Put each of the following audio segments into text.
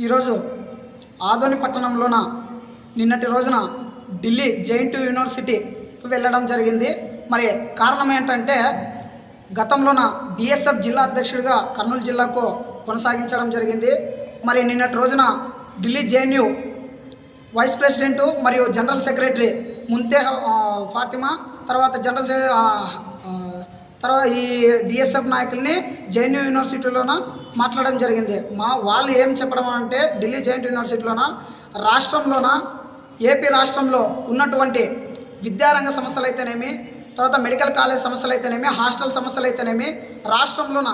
ఈరోజు ఆదోని పట్టణంలోన నిన్నటి రోజున ఢిల్లీ జైంట్ యూనివర్సిటీకి వెళ్ళడం జరిగింది. మరి కారణం ఏంటంటే గతంలోన బిఎస్ఎఫ్ జిల్లా అధ్యక్షుడిగా కర్నూలు జిల్లాకు కొనసాగించడం జరిగింది. మరి నిన్నటి రోజున ఢిల్లీ జేఎన్యూ వైస్ ప్రెసిడెంట్ మరియు జనరల్ సెక్రటరీ ముంతే ఫాతిమా తర్వాత జనరల్ తర్వాత ఈ డిఎస్ఎఫ్ నాయకుల్ని జైన్ యూనివర్సిటీలోన మాట్లాడడం జరిగింది. మా వాళ్ళు ఏం చెప్పడం అంటే ఢిల్లీ జైంట్ యూనివర్సిటీలోన రాష్ట్రంలోన ఏపీ రాష్ట్రంలో ఉన్నటువంటి విద్యారంగ సమస్యలు అయితేనేమి తర్వాత మెడికల్ కాలేజ్ సమస్యలు అయితేనేమి హాస్టల్ సమస్యలు అయితేనేమి రాష్ట్రంలోన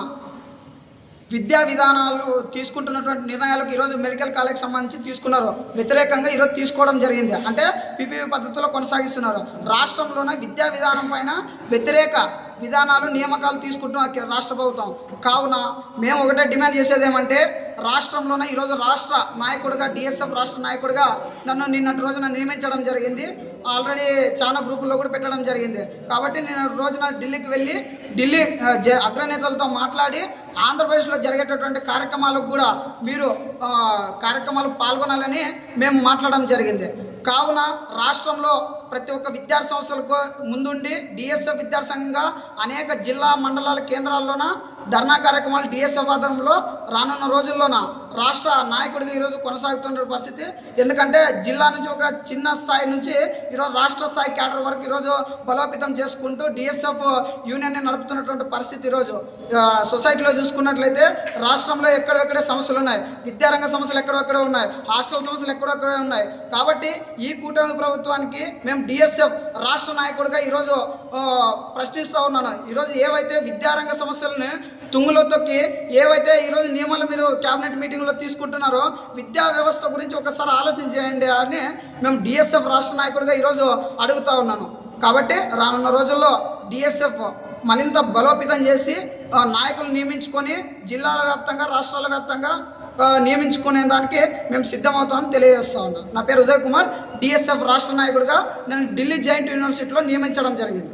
విద్యా విధానాలు తీసుకుంటున్నటువంటి నిర్ణయాలకు ఈరోజు మెడికల్ కాలేజ్కి సంబంధించి తీసుకున్నారు. వ్యతిరేకంగా ఈరోజు తీసుకోవడం జరిగింది. అంటే పిపిపి పద్ధతిలో కొనసాగిస్తున్నారు. రాష్ట్రంలోనే విద్యా విధానం పైన వ్యతిరేక విధానాలు నియామకాలు తీసుకుంటున్న రాష్ట్ర ప్రభుత్వం. కావున మేము ఒకటే డిమాండ్ చేసేది ఏమంటే రాష్ట్రంలోనే ఈరోజు రాష్ట్ర నాయకుడిగా డిఎస్ఎఫ్ రాష్ట్ర నాయకుడిగా నన్ను నిన్నటి రోజున నియమించడం జరిగింది. ఆల్రెడీ చాలా గ్రూపుల్లో కూడా పెట్టడం జరిగింది. కాబట్టి నేను రోజున ఢిల్లీకి వెళ్ళి ఢిల్లీ జ- అగ్రనేతలతో మాట్లాడి ఆంధ్రప్రదేశ్లో జరిగేటటువంటి కార్యక్రమాలకు కూడా మీరు కార్యక్రమాలు పాల్గొనాలని మేము మాట్లాడడం జరిగింది. కావున రాష్ట్రంలో ప్రతి ఒక్క విద్యార్థి సంస్థలకు ముందుండి డిఎస్ఎఫ్ విద్యాసంఘంగా అనేక జిల్లా మండలాల కేంద్రాల్లోన ధర్నా కార్యక్రమాలు డిఎస్ఎఫ్ ఆధ్వర్యంలో రానున్న రోజుల్లోన రాష్ట్ర నాయకుడిగా ఈరోజు కొనసాగుతున్న పరిస్థితి. ఎందుకంటే జిల్లా నుంచి ఒక చిన్న స్థాయి నుంచి ఈరోజు రాష్ట్ర స్థాయి క్యాడర్ వరకు ఈరోజు బలోపేతం చేసుకుంటూ డిఎస్ఎఫ్ యూనియన్ని నడుపుతున్నటువంటి పరిస్థితి ఈరోజు. సొసైటీలో చూసుకున్నట్లయితే రాష్ట్రంలో ఎక్కడెక్కడే సమస్యలు ఉన్నాయి. విద్యారంగ సమస్యలు ఎక్కడెక్కడే ఉన్నాయి. హాస్టల్ సమస్యలు ఎక్కడెక్కడే ఉన్నాయి. కాబట్టి ఈ కూటమి ప్రభుత్వానికి మేము డిఎస్ఎఫ్ రాష్ట్ర నాయకుడిగా ఈరోజు ప్రశ్నిస్తూ ఉన్నాను. ఈరోజు ఏవైతే విద్యారంగ సమస్యలను తుంగులో తొక్కి ఏవైతే ఈరోజు నియమాలు మీరు క్యాబినెట్ మీటింగ్లో తీసుకుంటున్నారో విద్యా వ్యవస్థ గురించి ఒకసారి ఆలోచించేయండి అని మేము డిఎస్ఎఫ్ రాష్ట్ర నాయకుడిగా ఈరోజు అడుగుతా ఉన్నాను. కాబట్టి రానున్న రోజుల్లో డిఎస్ఎఫ్ మరింత బలోపేతం చేసి నాయకులు నియమించుకొని జిల్లాల వ్యాప్తంగా రాష్ట్రాల వ్యాప్తంగా నియమించుకునే దానికి మేము సిద్ధమవుతామని తెలియజేస్తా ఉన్నాం నా పేరు ఉదయ్ కుమార్. డిఎస్ఎఫ్ రాష్ట్ర నాయకుడిగా నేను ఢిల్లీ జాయింట్ యూనివర్సిటీలో నియమించడం జరిగింది.